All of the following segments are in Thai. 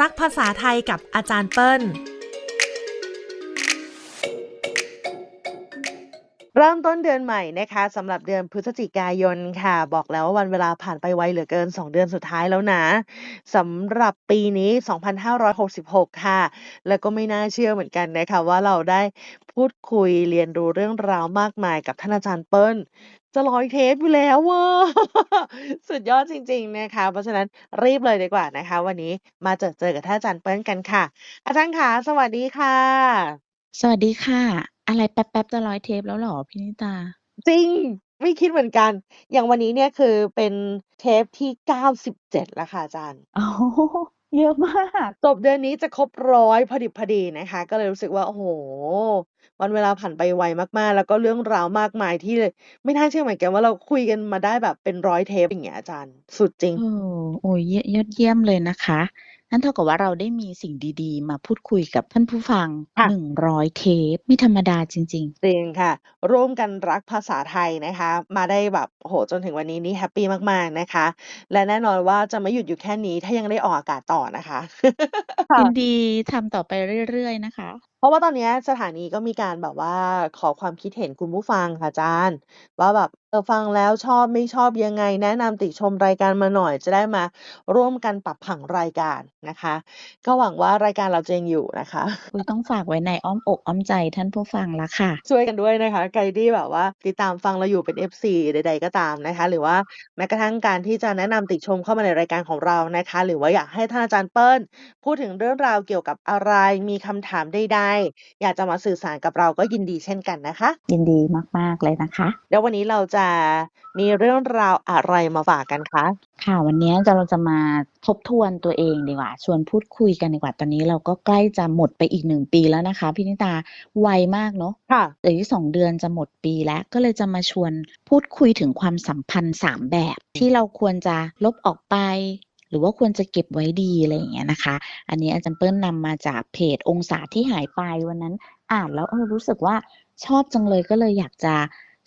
รักภาษาไทยกับอาจารย์เปิ้ล เริ่มต้นเดือนใหม่นะคะสำหรับเดือนพฤศจิกายนค่ะ บอกแล้วว่าวันเวลาผ่านไปไวเหลือเกิน 2 เดือนสุดท้ายแล้วนะสำหรับปีนี้ 2566 ค่ะ แล้วก็ไม่น่าเชื่อเหมือนกันนะคะว่าเราได้พูดคุยเรียนรู้เรื่องราวมากมายกับท่านอาจารย์เปิ้ล จะร้อยเทปอยู่แล้วอะสุดยอดจริง ๆ นะคะ เพราะฉะนั้นรีบเลยดีกว่านะคะ วันนี้มาเจอเจอกับท่านอาจารย์เปิ้ลกันค่ะ อาจารย์คะสวัสดีค่ะ สวัสดีค่ะ อะไรแป๊บๆจะ100เทปแล้วเหรอพี่นิตา?จริงไม่คิดเหมือนกัน อย่างวันนี้เนี่ยคือเป็นเทปที่97แล้วค่ะอาจารย์โอ้โฮ เยอะมากจบเดือนนี้จะครบ100พอดิบพอดีนะคะ ก็เลยรู้สึกว่า โอ้โฮวันเวลาผ่านไปไวมากๆ แล้วก็เรื่องราวมากมายที่ไม่น่าเชื่อเหมือนกันว่าเราคุยกันมาได้แบบเป็น100เทปอย่างเงี้ยอาจารย์ สุดจริงเออโอ้โฮเยี่ยยอดเยี่ยมเลยนะคะ นั่นเท่ากับว่าเราได้มีสิ่งดีๆ มาพูดคุยกับท่านผู้ฟังค่ะ100 เทปไม่ธรรมดาจริง ๆ จริงค่ะ ร่วมกันรักภาษาไทยนะคะ มาได้แบบโอ้โฮจนถึงวันนี้นี่แฮปปีมากๆนะคะ และแน่นอนว่าจะไม่หยุดอยู่แค่นี้ถ้ายังได้ออกอากาศต่อนะคะค่ยินะดีทำต่อไปเรื่อยๆนะคะเพ ราะว่าตอนเนี้ยสถานีก็มีการแบบว่าขอความคิดเห็นคุณผู้ฟังค่ะอาจารย์ ว่าแบบเออฟังแล้วชอบไม่ชอบยังไง แนะนำติชมรายการมาหน่อยจะได้มาร่วมกันปรับผังรายการนะคะ ก็หวังว่ารายการเราจะยังอยู่นะคะอุ๊ยต้องฝากไว้ในอ้อมอกอ้อมใจท่านผู้ฟังแล้วค่ะ ช่วยกันด้วยนะคะใครที่แบบว่า ติดตามฟังเราอยู่เป็น FC ใด ๆ ก็ตามนะคะ หรือว่าแม้กระทั่งการที่จะแนะนำติชมเข้ามาในรายการของเรานะคะ หรือว่าอยากให้ท่านอาจารย์เปิ้ลพูดถึงเรื่องราวเกี่ยวกับอะไรมีคำถามใดๆอยากจะมาสื่อสารกับเราก็ยินดีเช่นกันนะคะ ยินดีมาก ๆ เลยนะคะแล้ววันนี้เราจะมีเรื่องราวอะไรมาฝากกันคะ?ค่ะวันเนี้ยจะเราจะมาทบทวนตัวเองดีกว่า ชวนพูดคุยกันดีกว่าตอนนี้เราก็ใกล้จะหมดไปอีก1ปีแล้วนะคะพี่นิตาไวมากเนาะค่ะเหลืออีก2เดือนจะหมดปีแล้วก็เลยจะมาชวนพูดคุยถึงความสัมพันธ์ 3 แบบ ที่เราควรจะลบออกไปห รือว่าควรจะเก็บไว้ดีอะไรอย่างเงี้ยนะคะ อันนี้อาจารย์เปิ้ลนำมาจากเพจองศาที่หายไปวันนั้นอ่านแล้วเออรู้สึกว่าชอบจังเลยก็เลยอยากจะ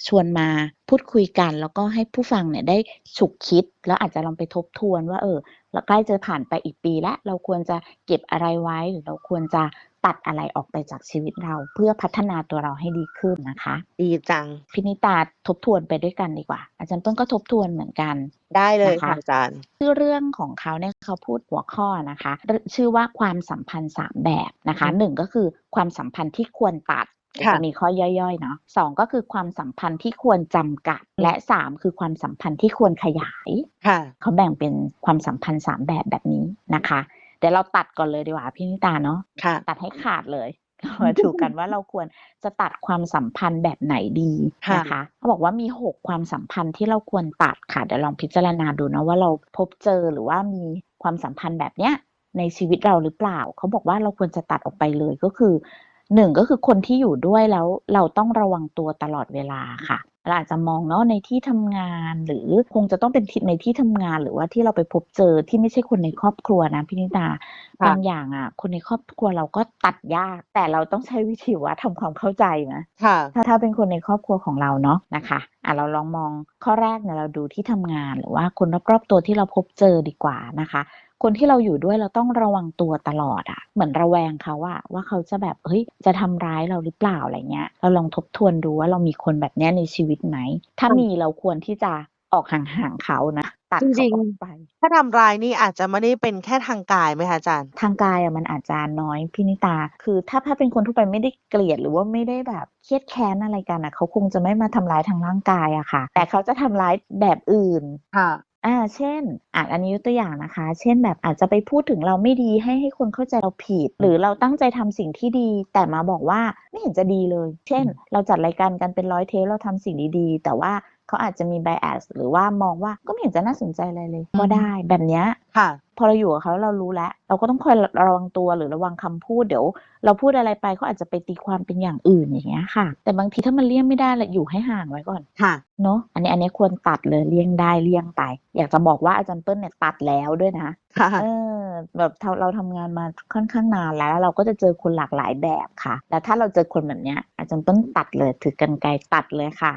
ชวนมาพูดคุยกัน แล้วก็ให้ผู้ฟังเนี่ยได้ฉุกคิด แล้วอาจจะลองไปทบทวนว่า เออเราใกล้จะผ่านไปอีกปีแล้วเราควรจะเก็บอะไรไว้หรือเราควรจะ ตัดอะไรออกไปจากชีวิตเรา เพื่อพัฒนาตัวเราให้ดีขึ้นนะคะ ดีจังพี่นิตาทบทวนไปด้วยกันดีกว่า อาจารย์เปิ้ลก็ทบทวนเหมือนกัน ได้เลยนะค่ะคะอาจารย์ชื่อเรื่องของเขาเนี่ยเขาพูดหัวข้อนะคะรชื่อว่าความสัมพันธ์3แบบนะอืคะอฮึ1ก็คือความสัมพันธ์ที่ควรตัดเดี๋ยวค่ะจะมีข้อย่อยๆเนาะ2ก็คือความสัมพันธ์ที่ควรจำกัด และ3คือความสัมพันธ์ที่ควรขยาย ค่ะเขาแบ่งเป็นความสัมพันธ์3แบบแบบนี้นะคะ เดี๋ยวเราตัดก่อนเลยดีกว่าพี่นิตาเนาะค่ะตัดให้ขาดเลยมาดูกันว่าเราควรจะตัดความสัมพันธ์แบบไหนดีค่ะนะคะเขาบอกว่ามี6ความสัมพันธ์ที่เราควรตัดค่ะเดี๋ยวลองพิจารณาดูเนาะว่าเราพบเจอหรือว่ามีความสัมพันธ์แบบเนี้ยในชีวิตเราหรือเปล่า เขาบอกว่าเราควรจะตัดออกไปเลยก็คือ 1ก็คือคนที่อยู่ด้วยแล้วเราต้องระวังตัวตลอดเวลาค่ะเราอาจจะมองเนาะในที่ทำงานหรือคงจะต้องเป็นที่ในที่ทำงานหรือว่าที่เราไปพบเจอที่ไม่ใช่คนในครอบครัวนะพี่นิตาค่ะบางอย่างอะคนในครอบครัวเราก็ตัดยาก แต่เราต้องใช้วิธีว่าทำความเข้าใจนะค่ะถ้าถ้าเป็นคนในครอบครัวของเราเนาะนะคะอ่าเราลองมองข้อแรกเนี่ยเราดูที่ทำงานหรือว่าคนรอบๆตัวที่เราพบเจอดีกว่านะคะ คนที่เราอยู่ด้วยเราต้องระวังตัวตลอดอะเหมือนระแวงเขาอะว่าเขาจะแบบเฮ้ยจะทำร้ายเราหรือเปล่าอะไรเงี้ย เราลองทบทวนดูว่าเรามีคนแบบเนี้ยในชีวิตไหม ถ้าค่ะมีเราควรที่จะออกห่างๆเขานะตัดจเขาริงออกไปๆถ้าทำร้ายนี่อาจจะไม่ได้เป็นแค่ทางกายไหมคะอาจารย์?ทางกายอะมันอาจจะน้อยพี่นิตา คือถ้าถ้าเป็นคนทั่วไปไม่ได้เกลียดหรือว่าไม่ได้แบบเครียดแค้นอะไรกันน่ะเขาคงจะไม่มาทำร้ายทางร่างกายอะค่ะ แต่เขาจะทำร้ายแบบอื่นค่ะ อาเช่น อ่าอันนี้ยกตัวอย่างนะคะ เช่นแบบอาจจะไปพูดถึงเราไม่ดีให้ให้คนเข้าใจเราผิด หรือเราตั้งใจทำสิ่งที่ดี แต่มาบอกว่าไม่เห็นจะดีเลย เช่นอืมเราจัดรายการกันเป็น100เทปเราทำสิ่งดีๆ แต่ว่าเขาอาจจะมี bias หรือว่ามองว่าก็ไม่เห็นจะน่าสนใจอะไรเลยอืก็อฮึได้แบบเนี้ย ค่ะ พอเราอยู่กับเขาแล้วเรารู้แล้ว เราก็ต้องคอยรระวังตัวหรือระวังคำพูดเดี๋ยว เราพูดอะไรไปเขาอาจจะไปตีความเป็นอย่างอื่นอย่างเงี้ยค่ะ แต่บางทีถ้ามันเลี่ยงไม่ได้เราอยู่ให้ห่างไว้ก่อนค่ะเนาะอันนี้อันนี้ควรตัดเลยเลี่ยงได้เลี่ยงไป อยากจะบอกว่าอาจารย์เปิ้ลเนี่ยตัดแล้วด้วยนะค่ะเออแบบทำเราทำงานมาค่อนข้างนานแล้วแล้ว เราก็จะเจอคนหลากหลายแบบค่ะ แล้วถ้าเราเจอคนแบบเนี้ย อาจารย์เปิ้ลตัดเลยถือกรรไกรตัดเลยค่ะ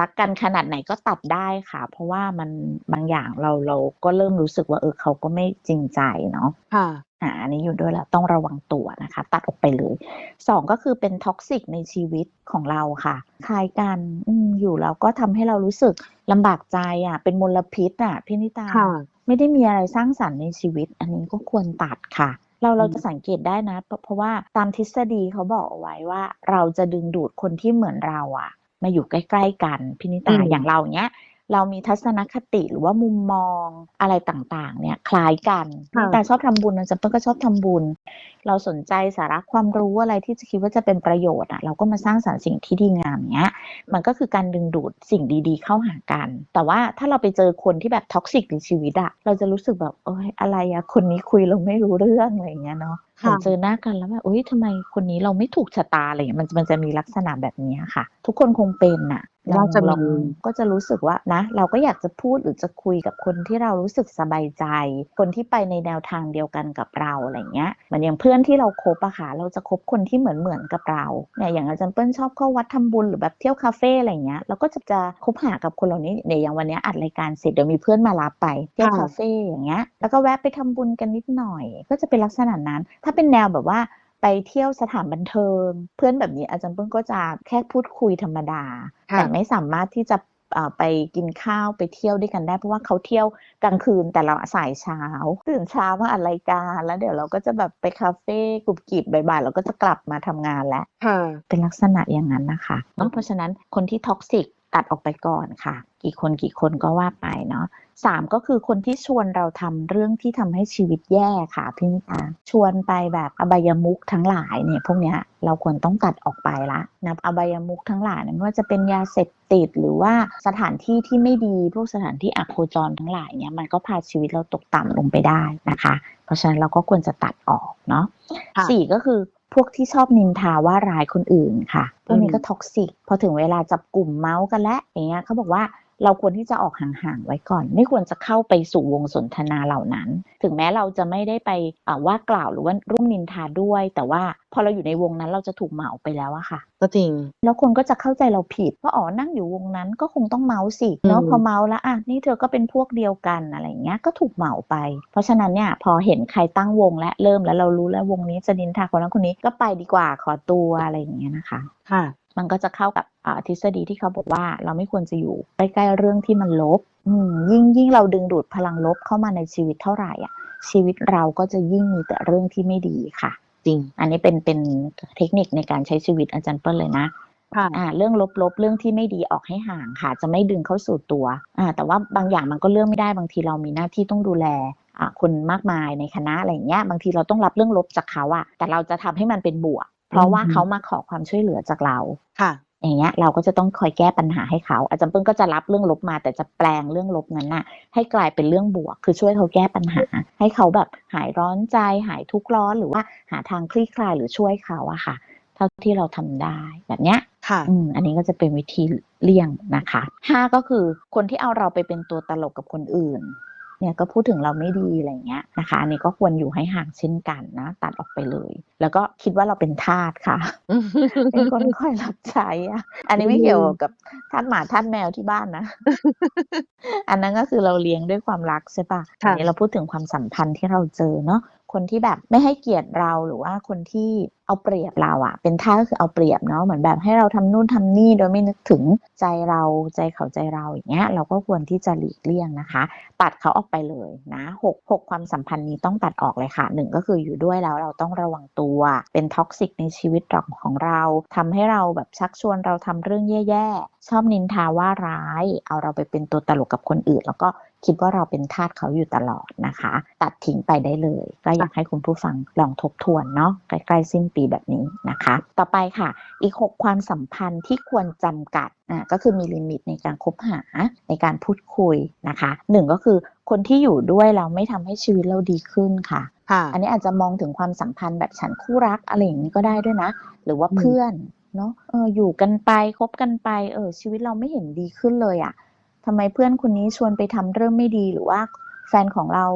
รักกันขนาดไหนก็ตัดได้ค่ะ เพราะว่ามันบางอย่างเราเราก็เริ่มรู้สึกว่าเออเขาก็ไม่จริงใจเนาะค่ะอ่าอันนี้อยู่ด้วยแล้วต้องระวังตัวนะคะ ตัดออกไปเลยสองก็คือเป็นท็อกซิกในชีวิตของเราค่ะคล้ายกันอืมอยู่แล้วก็ทำให้เรารู้สึกลำบากใจอะ เป็นมลพิษอะพี่นิตาค่ะไม่ได้มีอะไรสร้างสรรค์ในชีวิต อันนี้ก็ควรตัดค่ะเราเราอืมจะสังเกตได้นะเพราะเพราะว่าตามทฤษฎีเขาบอกเอาไว้ว่า เราจะดึงดูดคนที่เหมือนเราอะมาอยู่ใกล้ ๆ กันพินิตาอย่างเราเนี้ย เรามีทัศนคติหรือว่ามุมมองอะไรต่างๆ เนี่ยคล้ายกันพินิตาชอบทำบุญนะจัมเปิ้ลก็ชอบทำบุญ เราสนใจสาระความรู้อะไรที่จะคิดว่าจะเป็นประโยชน์อะเราก็มาสร้างสรรค์สิ่งที่ดีงามเนี้ย มันก็คือการดึงดูดสิ่งดีๆ เข้าหากัน แต่ว่าถ้าเราไปเจอคนที่แบบท็อกซิกในชีวิตอะเราจะรู้สึกแบบเอ้ยอะไรอะคนนี้คุยเราไม่รู้เรื่องอะไรอย่างเงี้ยเนาะค่ะเหมือนเจอหน้ากันแล้วแบบเอ้ยทำไมคนนี้เราไม่ถูกชะตาอะไรอย่างเงี้ยมันมันจะมีลักษณะแบบนี้ค่ะ ทุกคนคงเป็นน่ะน่าจะมีลองก็จะรู้สึกว่านะ เราก็อยากจะพูดหรือจะคุยกับคนที่เรารู้สึกสบายใจ คนที่ไปในแนวทางเดียวกันกับเราอะไรเงี้ยเหมือนอย่างเพื่อนที่เราคบอะค่ะเราจะคบคนที่เหมือนเหมือนกับเราเนี่ยอย่างอาจารย์เปิ้ลชอบเข้าวัดทำบุญหรือแบบเที่ยวคาเฟ่อะไรเงี้ยเราก็จะจะคบหากับคนเหล่านี้เนี่ยอย่างวันเนี้ยอัดรายการเสร็จเดี๋ยวมีเพื่อนมารับไปเที่ยวค่ะคาเฟ่อย่างเงี้ยแล้วก็แวะไปทำบุญกันนิดหน่อย ก็จะเป็นลักษณะนั้นถ้าเป็นแนวแบบว่าไปเที่ยวสถานบันเทิง เพื่อนแบบนี้อาจารย์เปิ้ลก็จะแค่พูดคุยธรรมดาค่ะแต่ไม่สามารถที่จะเอ่อไปกินข้าวไปเที่ยวด้วยกันได้ เพราะว่าเขาเที่ยวกลางคืนแต่เราสายเช้า ตื่นเช้ามาอัดรายการแล้วเดี๋ยวเราก็จะแบบไปคาเฟ่กรุบกริบบ่ายๆเราก็จะกลับมาทำงานแล้วค่ะเป็นลักษณะอย่างนั้นนะคะเนอะเพราะฉะนั้นคนที่ท็อกซิกตัดออกไปก่อนค่ะ กี่คนกี่คนก็ว่าไปเนาะ สามก็คือคนที่ชวนเราทำเรื่องที่ทำให้ชีวิตแย่ค่ะพี่นิตาชวนไปแบบอบายมุขทั้งหลายเนี่ยพวกเนี้ยเราควรต้องตัดออกไปละนะอบายมุขทั้งหลายเนี่ยไม่ว่าจะเป็นยาเสพติดหรือว่าสถานที่ที่ไม่ดีพวกสถานที่อโคจรทั้งหลายเนี่ยมันก็พาชีวิตเราตกต่ำลงไปได้นะคะ เพราะฉะนั้นเราก็ควรจะตัดออกเนาะค่ะสี่ก็คือพวกที่ชอบนินทาว่าร้ายคนอื่นค่ะพวกนี้ก็อืมท็อกซิกพอถึงเวลาจับกลุ่มเมาส์กันแล้วอย่างเงี้ยเขาบอกว่า เราควรที่จะออกห่างๆไว้ก่อน ไม่ควรจะเข้าไปสู่วงสนทนาเหล่านั้น ถึงแม้เราจะไม่ได้ไปอ่าว่ากล่าวหรือว่าร่วมนินทาด้วย แต่ว่าพอเราอยู่ในวงนั้นเราจะถูกเหมาไปแล้วอะค่ะ ก็จริง แล้วคนก็จะเข้าใจเราผิดว่าอ๋อนั่งอยู่วงนั้นก็คงต้องเมาส์สิเนาะอืมพอเมาส์แล้วอะนี่เธอก็เป็นพวกเดียวกันอะไรอย่างเงี้ยก็ถูกเหมาไป เพราะฉะนั้นเนี่ยพอเห็นใครตั้งวงและเริ่มแล้วเรารู้แล้ววงนี้จะนินทาคนนั้นคนนี้ก็ไปดีกว่าขอตัวอะไรอย่างเงี้ยนะคะค่ะ มันก็จะเข้ากับอ่าทฤษฎีที่เขาบอกว่า เราไม่ควรจะอยู่ใกล้ๆเรื่องที่มันลบอืมยิ่งยิ่งเราดึงดูดพลังลบเข้ามาในชีวิตเท่าไหร่อะ ชีวิตเราก็จะยิ่งมีแต่เรื่องที่ไม่ดีค่ะ จริง อันนี้เป็นเป็นเทคนิคในการใช้ชีวิตอาจารย์เปิ้ลเลยนะค่ะอ่าเรื่องลบๆ เรื่องที่ไม่ดีออกให้ห่างค่ะ จะไม่ดึงเข้าสู่ตัวอ่าแต่ว่าบางอย่างมันก็เรื่องไม่ได้บางทีเรามีหน้าที่ต้องดูแลอ่าคนมากมายในคณะอะไรอย่างเงี้ยบางทีเราต้องรับเรื่องลบจากเขาอะแต่เราจะทำให้มันเป็นบวก เพราะว่าอืมเขามาขอความช่วยเหลือจากเราค่ะ อย่างเงี้ย เราก็จะต้องคอยแก้ปัญหาให้เขา อาจารย์เปิ้ลก็จะรับเรื่องลบมา แต่จะแปลงเรื่องลบนั้นน่ะ ให้กลายเป็นเรื่องบวก คือช่วยเขาแก้ปัญหา ให้เขาแบบหายร้อนใจ หายทุกข์ร้อนหรือว่าหาทางคลี่คลายหรือช่วยเขาอะค่ะ เท่าที่เราทำได้แบบเนี้ยค่ะอืมอันนี้ก็จะเป็นวิธีเลี่ยงนะคะห้าก็คือคนที่เอาเราไปเป็นตัวตลกกับคนอื่น เนี่ยก็พูดถึงเราไม่ดีอะไรเงี้ยนะคะอันนี้ก็ควรอยู่ให้ห่างเช่นกันนะตัดออกไปเลย แล้วก็คิดว่าเราเป็นทาสค่ะเป็นคนคอยรับใช้อะอันนี้ไม่เกี่ยวกับทาสหมาทาสแมวที่บ้านนะ อันนั้นก็คือเราเลี้ยงด้วยความรักใช่ปะค่ะอันนี้เราพูดถึงความสัมพันธ์ที่เราเจอเนาะ คนที่แบบไม่ให้เกียรติเราหรือว่าคนที่เอาเปรียบเราอะเป็นท่าก็คือเอาเปรียบเนาะเหมือนแบบให้เราทำนู่นทำนี่โดยไม่นึกถึงใจเราใจเขาใจเราอย่างเงี้ยเราก็ควรที่จะหลีกเลี่ยงนะคะ ตัดเขาออกไปเลยนะหกหกความสัมพันธ์นี้ต้องตัดออกเลยค่ะหนึ่งก็คืออยู่ด้วยแล้วเราต้องระวังตัวเป็นท็อกซิกในชีวิตของเราทำให้เราแบบชักชวนเราทำเรื่องแย่ๆชอบนินทาว่าร้าย เอาเราไปเป็นตัวตลกกับคนอื่น แล้วก็ คิดว่าเราเป็นทาสเขาอยู่ตลอดนะคะ ตัดทิ้งไปได้เลย ก็อยากให้คุณผู้ฟังลองทบทวนเนาะใกล้ๆสิ้นปีแบบนี้นะคะ ต่อไปค่ะ อีก 6 ความสัมพันธ์ที่ควรจำกัดอะก็คือมีลิมิตในการคบหาในการพูดคุยนะคะหนึ่งก็คือคนที่อยู่ด้วยเราไม่ทำให้ชีวิตเราดีขึ้นค่ะค่ะอันนี้อาจจะมองถึงความสัมพันธ์แบบฉันคู่รักอะไรอย่างนี้ก็ได้ด้วยนะ หรือว่าอืมเพื่อนเนาะเอออยู่กันไปคบกันไปเออชีวิตเราไม่เห็นดีขึ้นเลยอะ่ะ ทำไมเพื่อนคนนี้ชวนไปทำเรื่องไม่ดีหรือว่าแฟนของเรา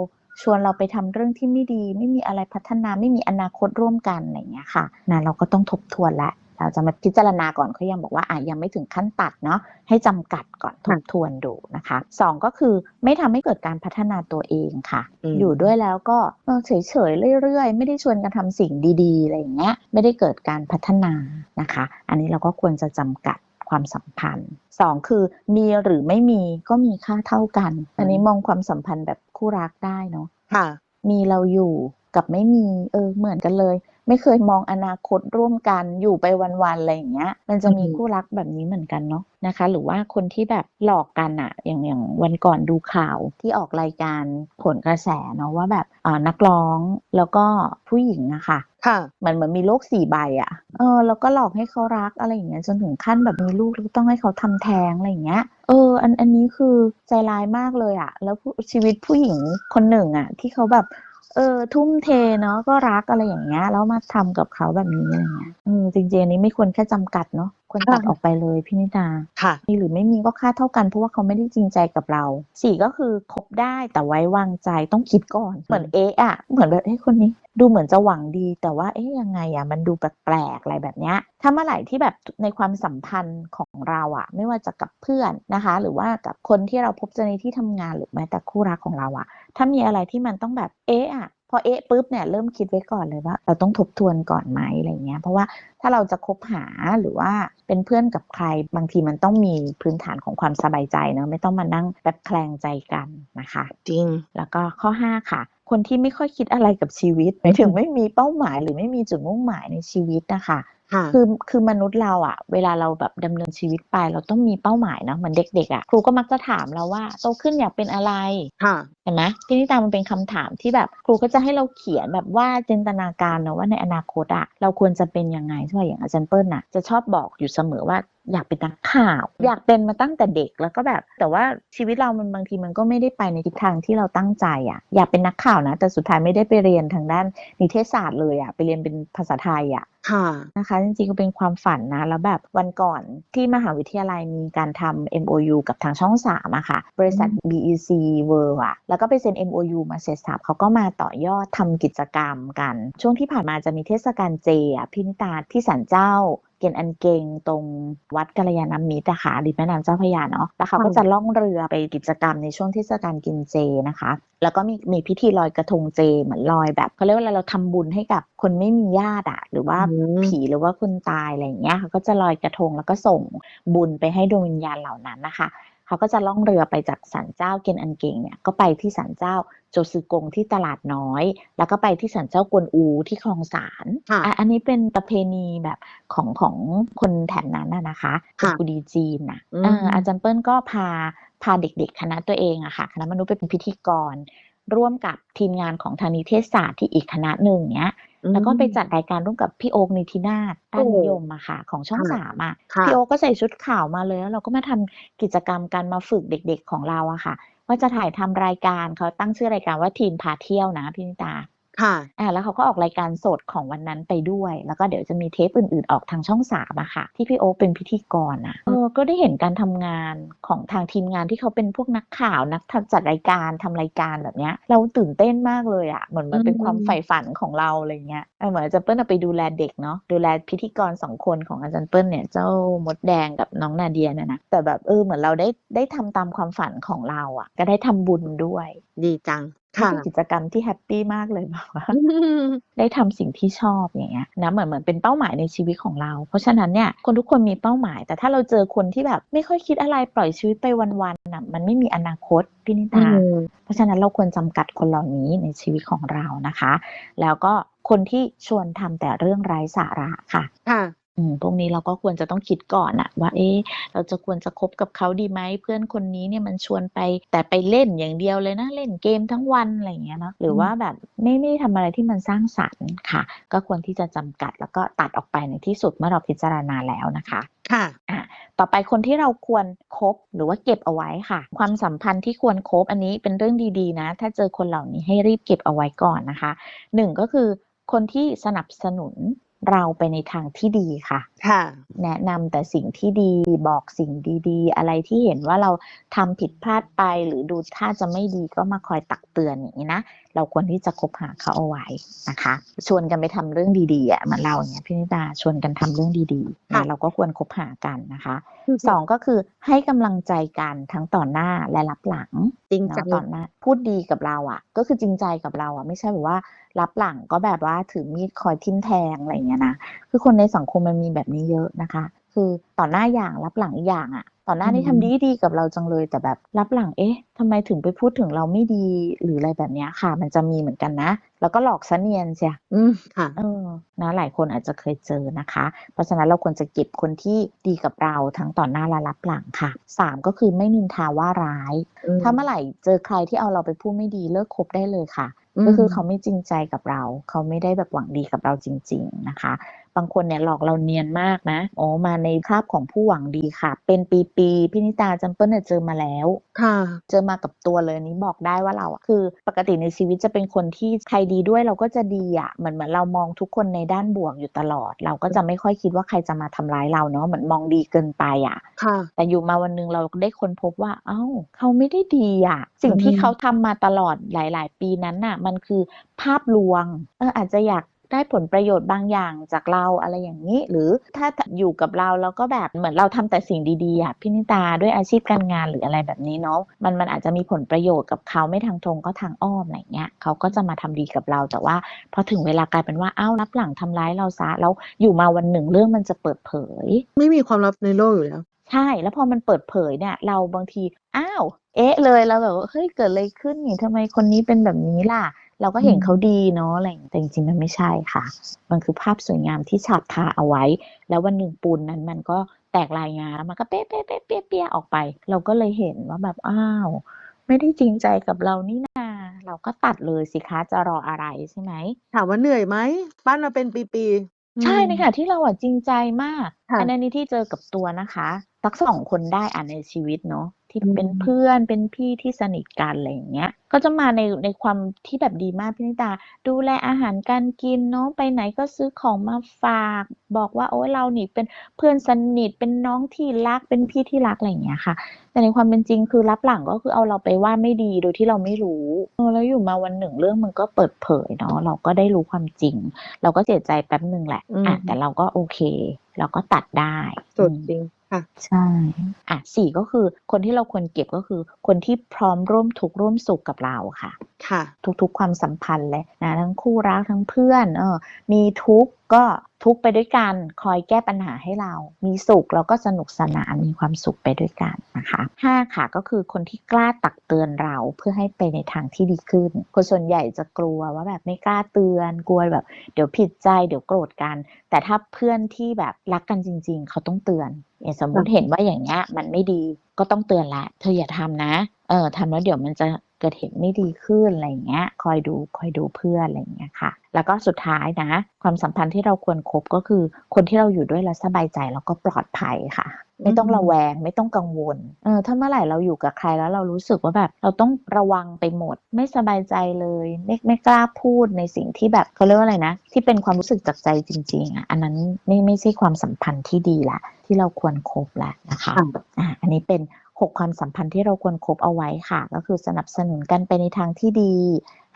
ชวนเราไปทำเรื่องที่ไม่ดี ไม่มีอะไรพัฒนาไม่มีอนาคตร่วมกันอะไรอย่างเงี้ยค่ะนะเราก็ต้องทบทวนละเราจะมาพิจารณาก่อนเขายังบอกว่าอะยังไม่ถึงขั้นตัดเนาะให้จำกัดก่อนทบทวนดูนะคะสองก็คือไม่ทำให้เกิดการพัฒนาตัวเองค่ะอืมอยู่ด้วยแล้วก็เออเฉยๆเรื่อยๆ ไม่ได้ชวนกันทำสิ่งดีๆอะไรอย่างเงี้ยไม่ได้เกิดการพัฒนานะคะ อันนี้เราก็ควรจะจำกัด ความสัมพันธ์สองคือมีหรือไม่มีก็มีค่าเท่ากัน อันนี้มองความสัมพันธ์แบบคู่รักได้เนาะค่ะ มีเราอยู่กับไม่มีเออเหมือนกันเลย ไม่เคยมองอนาคตร่วมกันอยู่ไปวันๆอะไรอย่างเงี้ย มันจะมีอืมคู่รักแบบนี้เหมือนกันเนาะนะคะ หรือว่าคนที่แบบหลอกกันอะอย่างอย่างวันก่อนดูข่าวที่ออกรายการผลกระแสเนาะว่าแบบอ่านักร้องแล้วก็ผู้หญิงอะค่ะค่ะมันเหมือนมีโลกสี่ใบอะเออแล้วก็หลอกให้เขารักอะไรอย่างเงี้ยจนถึงขั้นแบบมีลูกแล้วก็ต้องให้เขาทำแท้งอะไรอย่างเงี้ยเอออันอันนี้คือใจร้ายมากเลยอะแล้วผู้ชีวิตผู้หญิงคนหนึ่งอะที่เขาแบบ เออทุ่มเทเนาะก็รักอะไรอย่างเงี้ยแล้วมาทำกับเขาแบบนี้อะไรเงี้ยจริงๆอันนี้ไม่ควรแค่จำกัดเนาะ ควรตัดค่ะออกไปเลยพี่นิตาค่ะ มีหรือไม่มีก็ค่าเท่ากันเพราะว่าเขาไม่ได้จริงใจกับเราสี่ก็คือคบได้แต่ไว้วางใจต้องคิดก่อน เหมือนเอ๊ะอะเหมือนแบบเอ๊ะคนนี้ดูเหมือนจะหวังดี แต่ว่าเอ๊ะยังไงอะมันดูแปลกๆอะไรแบบเนี้ยถ้าเมื่อไหร่ที่แบบในความสัมพันธ์ของเราอะไม่ว่าจะกับเพื่อนนะคะ หรือว่ากับคนที่เราพบเจอในที่ทำงานหรือแม้แต่คู่รักของเราอะถ้ามีอะไรที่มันต้องแบบเอ๊ะอะ พอเอ๊ะปุ๊บเนี่ยเริ่มคิดไว้ก่อนเลยว่า เราต้องทบทวนก่อนไหมอะไรเงี้ย เพราะว่าถ้าเราจะคบหาหรือว่าเป็นเพื่อนกับใครบางทีมันต้องมีพื้นฐานของความสบายใจเนอะไม่ต้องมานั่งแบบแคลงใจกันนะคะ จริง แล้วก็ข้อ 5 ค่ะ คนที่ไม่ค่อยคิดอะไรกับชีวิตหมายถึงไม่มีเป้าหมายหรือไม่มีจุดมุ่งหมายในชีวิตนะคะ ค่ะคือคือมนุษย์เราอะเวลาเราแบบดำเนินชีวิตไป เราต้องมีเป้าหมายเนอะเหมือนเด็กๆอะครูก็มักจะถามเราว่าโตขึ้นอยากเป็นอะไรค่ะเห็นไหมพี่นิตามันเป็นคำถามที่แบบครูก็จะให้เราเขียนแบบว่าจินตนาการเนอะว่าในอนาคตอะเราควรจะเป็นยังไงใช่ไหมอย่างอาจารย์เปิ้ลน่ะจะชอบบอกอยู่เสมอว่า อยากเป็นนักข่าว อยากเป็นมาตั้งแต่เด็กแล้วก็แบบ แต่ว่าชีวิตเรามันบางทีมันก็ไม่ได้ไปในทิศทางที่เราตั้งใจอะอยากเป็นนักข่าวนะ แต่สุดท้ายไม่ได้ไปเรียนทางด้านนิเทศศาสตร์เลยอะไปเรียนเป็นภาษาไทยอะค่ะนะคะจริงๆก็เป็นความฝันนะแล้วแบบวันก่อนที่มหาวิทยาลัยมีการทำ MOU กับทางช่องสามอะค่ะ บริษัท BEC World อะแล้วก็ไปเซ็น MOU มาเสร็จสับเขาก็มาต่อยอดทำกิจกรรมกัน ช่วงที่ผ่านมาจะมีเทศกาลเจอะพินิตาที่ศาลเจ้า เกณฑ์อันเกงตรงวัดกัลยาณมิตรอะค่ะริมแม่น้ำเจ้าพระยาเนาะแล้วเขาก็ค่ะจะล่องเรือไปกิจกรรมในช่วงเทศกาลกินเจนะคะ แล้วก็มีมีพิธีลอยกระทงเจเหมือนลอยแบบเขาเรียกว่าอะไรเราทำบุญให้กับคนไม่มีญาติอะหรือว่าอืมผีหรือว่าคนตายอะไรอย่างเงี้ยเขาก็จะลอยกระทงแล้วก็ส่งบุญไปให้ดวงวิญญาณเหล่านั้นนะคะ เขาก็จะล่องเรือไปจากศาลเจ้าเกณฑ์อันเก่งเนี่ยก็ไปที่ศาลเจ้าโจซือกงที่ตลาดน้อย แล้วก็ไปที่ศาลเจ้ากวนอูที่คลองสารค่ะอะอันนี้เป็นประเพณีแบบของของคนแถบนั้นน่ะนะคะเป็นค่ะกุดีจีนน่ะอืมเอ่ออาจารย์เปิ้ลก็พาพาเด็กๆ คณะตัวเองอะค่ะคณะมนุษย์ไปเป็นพิธีกร ร่วมกับทีมงานของทางนิเทศศาสตร์ที่อีกคณะหนึ่งเนี้ย แล้วก็ไปจัดรายการร่วมกับพี่โอ๊กนิตินาถด้านนิยมอะค่ะ ของช่องค่ะสามอะค่ะพี่โอ๊กก็ใส่ชุดขาวมาเลยแล้วเราก็มาทำกิจกรรมการมาฝึกเด็กๆของเราอะค่ะ ว่าจะถ่ายทำรายการเขาตั้งชื่อรายการว่าทีมพาเที่ยวนะพี่นิตา ค่ะอ่าแล้วเขาก็ออกรายการสดของวันนั้นไปด้วย แล้วก็เดี๋ยวจะมีเทปอื่นๆออกทางช่องสามอะค่ะ ที่พี่โอ๊คเป็นพิธีกรอะเออก็ได้เห็นการทำงานของทางทีมงานที่เขาเป็นพวกนักข่าวนักทำจัดรายการทำรายการแบบเนี้ย เราตื่นเต้นมากเลยอะเหมือนมันเป็นอืมความใฝ่ฝันของเราอะไรเงี้ยเออเหมือนอาจารย์เปิ้ลเอาไปดูแลเด็กเนาะดูแลพิธีกรสองคนของอาจารย์เปิ้ลเนี่ยเจ้ามดแดงกับน้องนาเดียเนี่ยนะแต่แบบเออเหมือนเราได้ได้ทำตามความฝันของเราอะก็ได้ทำบุญด้วย ดีจัง ค่ะเป็นกิจกรรมที่แฮปปี้มากเลยแบบว่าได้ทำสิ่งที่ชอบอย่างเงี้ยนะเหมือนเหมือนเป็นเป้าหมายในชีวิตของเรา เพราะฉะนั้นเนี่ยคนทุกคนมีเป้าหมาย แต่ถ้าเราเจอคนที่แบบไม่ค่อยคิดอะไรปล่อยชีวิตไปวันๆน่ะมันไม่มีอนาคตพี่นิอืตามเพราะฉะนั้นเราควรจำกัดคนเหล่านี้ในชีวิตของเรานะคะ แล้วก็คนที่ชวนทำแต่เรื่องไร้สาระค่ะค่ะอืม พวกนี้เราก็ควรจะต้องคิดก่อนอะว่าเอ๊ะเราจะควรจะคบกับเขาดีไหมเพื่อนคนนี้เนี่ยมันชวนไปแต่ไปเล่นอย่างเดียวเลยนะเล่นเกมทั้งวันอะไรอย่างเงี้ยเนาะหรือว่าแบบไม่ไม่ทำอะไรที่มันสร้างสรรค์ค่ะ ก็ควรที่จะจำกัดแล้วก็ตัดออกไปในที่สุดเมื่อเราพิจารณาแล้วนะคะค่ะต่อไปคนที่เราควรคบหรือว่าเก็บเอาไว้ค่ะ ความสัมพันธ์ที่ควรคบอันนี้เป็นเรื่องดีๆนะ ถ้าเจอคนเหล่านี้ให้รีบเก็บเอาไว้ก่อนนะคะหนึ่งก็คือคนที่สนับสนุน เราไปในทางที่ดีค่ะค่ะ แนะนำแต่สิ่งที่ดีบอกสิ่งดีๆ อะไรที่เห็นว่าเราทำผิดพลาดไปหรือดูท่าจะไม่ดีก็มาคอยตักเตือนอย่างนี้นะ เราควรที่จะคบหาเขาเอาไว้นะคะ ชวนกันไปทำเรื่องดีๆอะเหมือนเราเนี่ยพี่นิดาชวนกันทำเรื่องดีๆค่ะนะเราก็ควรคบหากันนะคะสองก็คือให้กำลังใจกันทั้งต่อหน้าและรับหลังจริงเนาะจังตอนหน้าพูดดีกับเราอะ ก็คือจริงใจกับเราอะไม่ใช่แบบว่ารับหลังก็แบบว่าถือมีดคอยทิ่มแทงอะไรอย่างเงี้ยนะคือคนในสังคมมันมีแบบนี้เยอะนะคะ คือต่อหน้าอย่างรับหลังอีกอย่างอะต่อหน้านี่อืทำมดีดีกับเราจังเลยแต่แบบรับหลังเอ๊ะทำไมถึงไปพูดถึงเราไม่ดีหรืออะไรแบบเนี้ยค่ะ มันจะมีเหมือนกันนะ แล้วก็หลอกซะเนียนเชียอืมค่ะเออนะหลายคนอาจจะเคยเจอนะคะ เพราะฉะนั้นเราควรจะเก็บคนที่ดีกับเราทั้งต่อหน้าและรับหลังค่ะสามก็คือไม่นินทาว่าร้ายอืมถ้าเมื่อไหร่เจอใครที่เอาเราไปพูดไม่ดีเลิกคบได้เลยค่ะอืมก็คือเขาไม่จริงใจกับเรา เขาไม่ได้แบบหวังดีกับเราจริง ๆนะคะ บางคนเนี่ยหลอกเราเนียนมากนะโอ้มาในคราบของผู้หวังดีค่ะ เป็นปีๆพี่นิตาจำเปิ้ลเนี่ยเจอมาแล้วค่ะ เจอมากับตัวเลยอันนี้บอกได้ว่าเราอะคือ ปกติในชีวิตจะเป็นคนที่ใครดีด้วยเราก็จะดีอะเหมือนเหมือนเรามองทุกคนในด้านบวกอยู่ตลอด เราก็จะไม่ค่อยคิดว่าใครจะมาทำร้ายเราเนาะเหมือนมองดีเกินไปอะค่ะ แต่อยู่มาวันหนึ่งเราได้ค้นพบว่า เอ้า เขาไม่ได้ดีอะสิ่งที่อืมเขาทำมาตลอดหลาย ๆ ปีนั้นน่ะ มันคือภาพลวง เอออาจจะอยาก ได้ผลประโยชน์บางอย่างจากเราอะไรอย่างนี้ หรือถ้าอยู่กับเราแล้วก็แบบเหมือนเราทำแต่สิ่งดีๆอะพี่นิตาด้วยอาชีพการงานหรืออะไรแบบนี้เนาะมันมันอาจจะมีผลประโยชน์กับเขาไม่ทางตรงก็ทางอ้อมอะไรเงี้ยเขาก็จะมาทำดีกับเราแต่ว่าพอถึงเวลากลายเป็นว่าอ้าวรับหลังทำร้ายเราซะแล้วอยู่มาวันหนึ่งเรื่องมันจะเปิดเผย ไม่มีความลับในโลกอยู่แล้วใช่แล้วพอมันเปิดเผยเนี่ยเราบางทีอ้าวเอ๊ะเลยเราแบบว่าเฮ้ยเกิดอะไรขึ้นนี่ทำไมคนนี้เป็นแบบนี้ล่ะ เราก็เห็นอืมเขาดีเนาะอะไรอย่างเงี้ยแต่จริงๆมันไม่ใช่ค่ะ มันคือภาพสวยงามที่ฉาบทาเอาไว้ แล้ววันหนึ่งปูนนั้นมันก็แตกลายงาแล้วมันก็เป๊ะเป๊ะเป๊ะเป๊ะเป๊ะออกไป เราก็เลยเห็นว่าแบบอ้าวไม่ได้จริงใจกับเรานี่นาเราก็ตัดเลยสิคะจะรออะไรใช่ไหมถามว่าเหนื่อยไหมปั้นมาเป็นปีๆอืใช่มในขณะที่เราอะจริงใจมากค่ะอันนี้ที่เจอกับตัวนะคะสักสองคนได้อะในชีวิตเนาะ ที่อืมเป็นเพื่อนเป็นพี่ที่สนิทกันอะไรอย่างเงี้ย ก็จะมาในในความที่แบบดีมากพี่นิตา ดูแลอาหารการกินเนาะไปไหนก็ซื้อของมาฝาก บอกว่าโอ้ยเรานี่เป็นเพื่อนสนิทเป็นน้องที่รักเป็นพี่ที่รักอะไรอย่างเงี้ยค่ะ แต่ในความเป็นจริงคือรับหลังก็คือเอาเราไปว่าไม่ดีโดยที่เราไม่รู้เออแล้วอยู่มาวันหนึ่งเรื่องมันก็เปิดเผยเนาะเราก็ได้รู้ความจริง เราก็เสียใจแป๊บหนึ่งแหละอืมอะแต่เราก็โอเค เราก็ตัดได้สุดอืมจริง ค่ะ ใช่ อะสี่ก็คือคนที่เราควรเก็บก็คือ คนที่พร้อมร่วมทุกข์ร่วมสุขกับเราค่ะ ค่ะ ทุกๆความสัมพันธ์เลยนะทั้งคู่รักทั้งเพื่อนเออมีทุกข์ ก็ทุกไปด้วยกันคอยแก้ปัญหาให้เรา มีสุขเราก็สนุกสนานมีความสุขไปด้วยกันนะคะห้าค่ะก็คือคนที่กล้าตักเตือนเราเพื่อให้ไปในทางที่ดีขึ้น คนส่วนใหญ่จะกลัวว่าแบบไม่กล้าเตือนกลัวแบบ เดี๋ยวผิดใจเดี๋ยวโกรธกัน แต่ถ้าเพื่อนที่แบบรักกันจริง ๆ เขาต้องเตือนอย่างสมมุติเห็นว่าอย่างเงี้ยมันไม่ดีก็ต้องเตือนละ เธออย่าทำนะ เออทำแล้วเดี๋ยวมันจะ เกิดเหตุไม่ดีขึ้นอะไรอย่างเงี้ย คอยดูคอยดูเพื่อนอะไรอย่างเงี้ยค่ะ แล้วก็สุดท้ายนะ ความสัมพันธ์ที่เราควรคบก็คือคนที่เราอยู่ด้วยแล้วสบายใจแล้วก็ปลอดภัยค่ะ ไม่ต้องอืมระแวงไม่ต้องกังวลเออถ้าเมื่อไหร่เราอยู่กับใครแล้วเรารู้สึกว่าแบบเราต้องระวังไปหมด ไม่สบายใจเลยไม่ไม่กล้าพูดในสิ่งที่แบบเขาเรียกว่าอะไรนะ ที่เป็นความรู้สึกจากใจจริงๆอะอันนั้นไม่ไม่ใช่ความสัมพันธ์ที่ดีละที่เราควรคบละนะคะค่ะอะอันนี้เป็น 6 ความสัมพันธ์ที่เราควรคบเอาไว้ค่ะ ก็คือสนับสนุนกันไปในทางที่ดี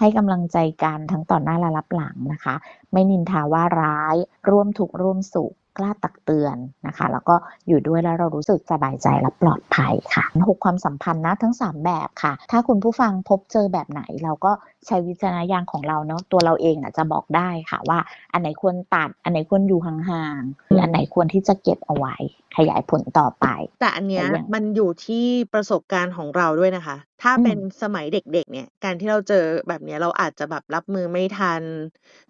ให้กำลังใจกันทั้งต่อหน้าและรับหลังนะคะ ไม่นินทาว่าร้าย ร่วมทุกข์ร่วมสุข กล้าตักเตือนนะคะ แล้วก็อยู่ด้วยแล้วเรารู้สึกสบายใจและปลอดภัยค่ะหกความสัมพันธ์นะทั้ง 3 แบบค่ะ ถ้าคุณผู้ฟังพบเจอแบบไหน เราก็ใช้วิจารณญาณของเราเนาะตัวเราเองอะจะบอกได้ค่ะว่า อันไหนควรตัด อันไหนควรอยู่ห่างๆหรืออันไหนควรที่จะเก็บเอาไว้ ขยายผลต่อไป แต่อันเนี้ยแต่อย่างมันอยู่ที่ประสบการณ์ของเราด้วยนะคะ ถ้าอืมเป็นสมัยเด็กๆเนี่ย การที่เราเจอแบบเนี้ยเราอาจจะแบบรับมือไม่ทัน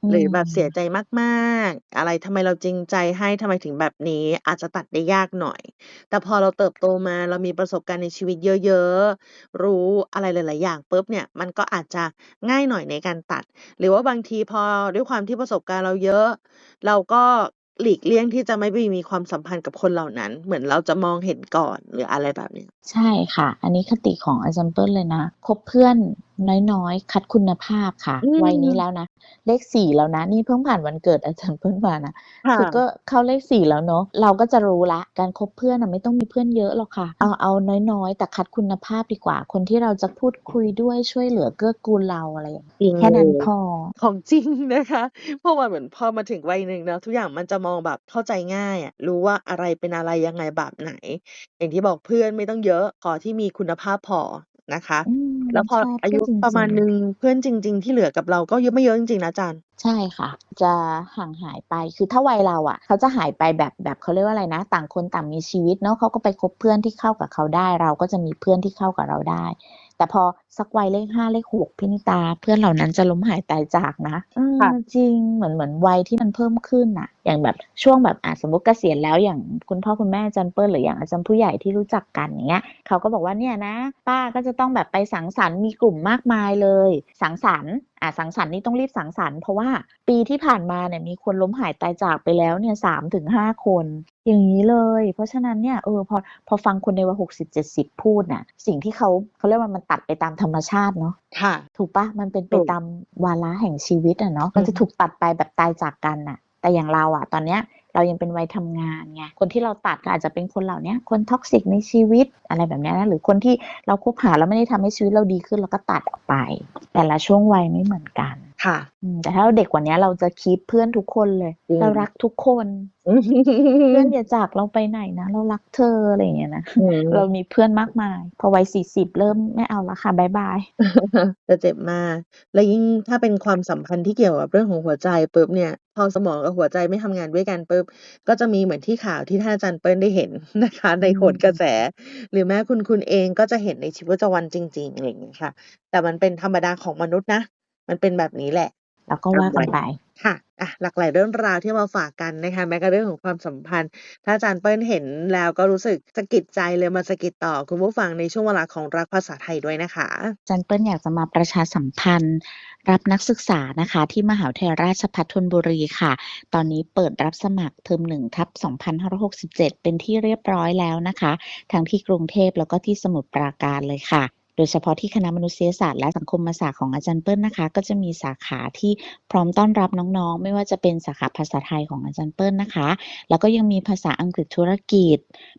หรือแบบเสียใจมากๆ อะไรทำไมเราจริงใจให้ทำไมถึงแบบนี้อาจจะตัดได้ยากหน่อย แต่พอเราเติบโตมาเรามีประสบการณ์ในชีวิตเยอะๆ รู้อะไรหลายๆอย่างปุ๊บเนี่ยมันก็อาจจะง่ายหน่อยในการตัด หรือว่าบางทีพอด้วยความที่ประสบการณ์เราเยอะ เราก็หลีกเลี่ยงที่จะไม่ไปมีความสัมพันธ์กับคนเหล่านั้น เหมือนเราจะมองเห็นก่อนหรืออะไรแบบนี้ใช่ค่ะ อันนี้คติของอาจารย์เปิ้ลเลยนะคบเพื่อนน้อยๆ คัดคุณภาพค่ะ อืวัยนี้มแล้วนะ เลข4แล้วนะ นี่เพิ่งผ่านวันเกิดอาจารย์เปิ้ลมานะค่ะ คือก็เข้าเลข4แล้วเนาะเราก็จะรู้แล้วการคบเพื่อนน่ะไม่ต้องมีเพื่อนเยอะหรอกค่ะ เอาเอาน้อยๆ แต่คัดคุณภาพดีกว่า คนที่เราจะพูดคุยด้วยช่วยเหลือเกื้อกูลเราอะไรอย่างเงี้ยจริงแค่เลนั้นย พอ ของจริงนะคะ เพราะว่าเหมือนพอมาถึงวัยหนึ่งเนาะทุกอย่างมันจะมองแบบเข้าใจง่ายอะรู้ว่าอะไรเป็นอะไรยังไงแบบไหน อย่างที่บอกเพื่อนไม่ต้องเยอะขอที่มีคุณภาพพอนะคะ อืม แล้วพอใช่อาเพื่ยุอนจประมาริณงหนึ่งเพื่อนจริง ๆ ที่เหลือกับเราก็เยอะไม่เยอะจริงๆนะอาจารย์ๆใช่ค่ะ จะห่างหายไปคือถ้าวัยเราอะเขาจะหายไปแบบแบบเขาเรียกว่าอะไรนะ ต่างคนต่างมีชีวิตเนาะเขาก็ไปคบเพื่อนที่เข้ากับเขาได้ เราก็จะมีเพื่อนที่เข้ากับเราได้ แต่พอ สักวัยเลข5เลข6พี่นิตา เพื่อนเหล่านั้นจะล้มหายตายจากนะเอค่ะอจริงเหมือนเหมือนวัยที่มันเพิ่มขึ้นน่ะอย่างแบบช่วงแบบอ่าสมมุติเกษียณแล้วอย่างคุณพ่อคุณแม่อาจารย์เปิ้ลหรืออย่างอาจารย์ผู้ใหญ่ที่รู้จักกันอย่างเงี้ยเขาก็บอกว่าเนี่ยนะ ป้าก็จะต้องแบบไปสังสรรค์มีกลุ่มมากมายเลย สังสรรค์อ่าสังสรรค์นี่ต้องรีบสังสรรค์เพราะว่าปีที่ผ่านมาเนี่ยมีคนล้มหายตายจากไปแล้วเนี่ย3-5คน อย่างงี้เลย เพราะฉะนั้นเนี่ยเออพอพอฟังคนในวัย60-70พูดน่ะสิ่งที่เขาเขาเรียกว่ามันตัดไปตามธรรมชาติเนาะค่ะ ถูกเปล่า?มันเป็นไปถูกตามวาระแห่งชีวิตอะเนาะอืมันอจะฮึถูกตัดไปแบบตายจากกันน่ะ แต่อย่างเราอะตอนเนี้ยเรายังเป็นวัยทำงานไง คนที่เราตัดก็อาจจะเป็นคนเหล่าเนี้ยคน toxic ในชีวิตอะไรแบบเนี้ยนะ หรือคนที่เราคบหาแล้วไม่ได้ทำให้ชีวิตเราดีขึ้นเราก็ตัดออกไป แต่ละช่วงวัยไม่เหมือนกัน ค่ะอืมแต่ถ้าเราเด็กกว่าเนี้ยเราจะ keep เพื่อนทุกคนเลยจริเรางรักทุกคน เพื่อนอย่าจากเราไปไหนนะ เรารักเธออะไรอย่างเงี้ยนะอืมเรามีเพื่อนมากมาย พอวัย40เริ่มไม่เอาแล้วค่ะบ๊ายบายจะเจ็บมาก แล้วยิ่งถ้าเป็นความสัมพันธ์ที่เกี่ยวกับเรื่องของหัวใจปุ๊บเนี่ยพอสมองกับหัวใจไม่ทำงานด้วยกันปุ๊บก็จะมีเหมือนที่ข่าวที่ท่านอาจารย์เปิ้ลได้เห็นนะคะ ในอืโหนกระมแส หรือแม้คุณคุณเองก็จะเห็นในชีวิตประจำวันจริงๆอะไรอย่างงี้ค่ะ แต่มันเป็นธรรมดาของมนุษย์นะ มันเป็นแบบนี้แหละเราก็ตามว่ากัวันยไปค่ะอะหลากหลายเรื่องราวที่มาฝากกันนะคะแม้กระทั่งเรื่องของความสัมพันธ์ ถ้าอาจารย์เปิ้ลเห็นแล้วก็รู้สึกสะกิดใจเลยมาสะกิดต่อคุณผู้ฟังในช่วงเวลาของรักภาษาไทยด้วยนะคะอาจารย์เปิ้ลอยากจะมาประชาสัมพันธ์ รับนักศึกษานะคะ ที่มหาวิทยาลัยราชภัฏธนบุรีค่ะ ตอนนี้เปิดรับสมัครเทอม1ทับ2567 เป็นที่เรียบร้อยแล้วนะคะ ทั้งที่กรุงเทพแล้วก็ที่สมุทรปราการเลยค่ะ โดยเฉพาะที่คณะมนุษยศาสตร์และสังคมศาสตร์ของอาจารย์เปิ้ลนะคะ ก็จะมีสาขาที่พร้อมต้อนรับน้องๆ ไม่ว่าจะเป็นสาขาภาษาไทยของอาจารย์เปิ้ลนะคะ แล้วก็ยังมีภาษาอังกฤษธุรกิจ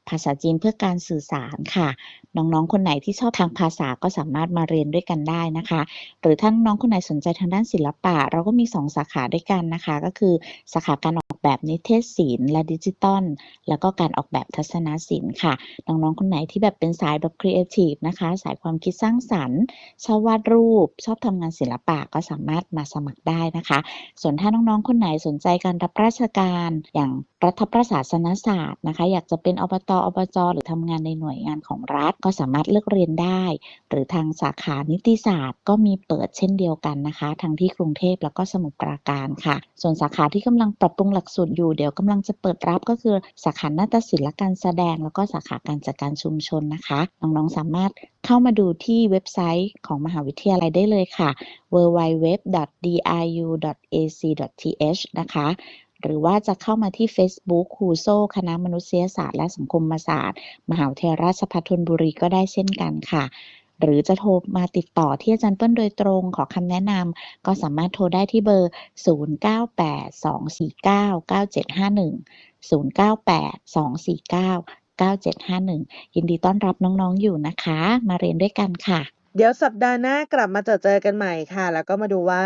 ภาษาจีนเพื่อการสื่อสารค่ะ น้องๆ คนไหนที่ชอบทางภาษาก็สามารถมาเรียนด้วยกันได้นะคะ หรือถ้าน้องคนไหนสนใจทางด้านศิลปะ เราก็มี 2 สาขาด้วยกันนะคะ ก็คือสาขาการออกแบบนิเทศศิลป์และดิจิทัลแล้วก็การออกแบบทัศนศิลป์ค่ะ น้องๆ คนไหนที่แบบเป็นสายแบบครีเอทิฟนะคะ สายความคิดสร้างสรรค์ชอบวาดรูป ชอบทำงานศิลปะก็สามารถมาสมัครได้นะคะ ส่วนถ้าน้องๆ คนไหนสนใจการรับราชการอย่างรัฐประศาสนศาสตร์นะคะ อยากจะเป็นอบตอบจ.หรือทำงานในหน่วยงานของรัฐก็สามารถเลือกเรียนได้ หรือทางสาขานิติศาสตร์ ก็มีเปิดเช่นเดียวกันนะคะ ทั้งที่กรุงเทพแล้วก็สมุทรปราการค่ะ ส่วนสาขาที่กำลังปรับปรุงหลักสูตรอยู่เดี๋ยวกำลังจะเปิดรับก็คือสาขานาฏศิลป์และการแสดง แล้วก็สาขาการจัดการชุมชนนะคะน้องๆสามารถเข้ามาดูที่เว็บไซต์ของมหาวิทยาลัยได้เลยค่ะ www.diu.ac.th นะคะ หรือว่าจะเข้ามาที่เฟซบุ๊ก HUSO คณะมนุษยศาสตร์และสังคมศาสตร์ มหาวิทยาลัยราชภัฏธนบุรีก็ได้เช่นกันค่ะหรือจะโทรมาติดต่อที่อาจารย์เปิ้ลโดยตรงขอคำแนะนำก็สามารถโทรได้ที่เบอร์ 0982499751 0982499751 ยินดีต้อนรับน้องๆอยู่นะคะ มาเรียนด้วยกันค่ะ เดี๋ยวสัปดาห์หน้ากลับมาเจอเจอกันใหม่ค่ะ แล้วก็มาดูว่า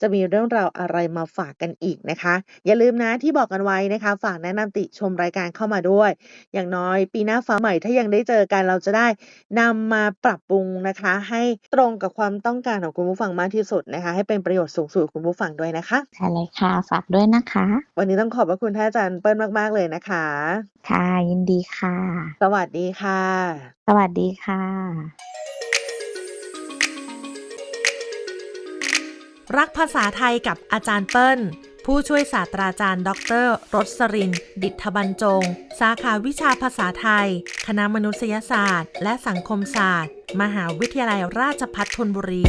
จะมีเรื่องราวอะไรมาฝากกันอีกนะคะ อย่าลืมนะที่บอกกันไว้นะคะ ฝากแนะนำติชมรายการเข้ามาด้วย อย่างน้อยปีหน้าฟ้าใหม่ถ้ายังได้เจอกันเราจะได้นำมาปรับปรุงนะคะ ให้ตรงกับความต้องการของคุณผู้ฟังมากที่สุดนะคะ ให้เป็นประโยชน์สูงสุดกับคุณผู้ฟังด้วยนะคะใช่เลยค่ะฝากด้วยนะคะ วันนี้ต้องขอบพระคุณท่านอาจารย์เปิ้ลมาก ๆเลยนะคะ ค่ะยินดีค่ะ สวัสดีค่ะ สวัสดีค่ะ รักภาษาไทยกับอาจารย์เปิ้ล ผู้ช่วยศาสตราจารย์ ดรรสริน ดิษฐบรรจง สาขาวิชาภาษาไทย คณะมนุษยศาสตร์ และสังคมศาสตร์ มหาวิทยาลัยราชภัฏธนบุรี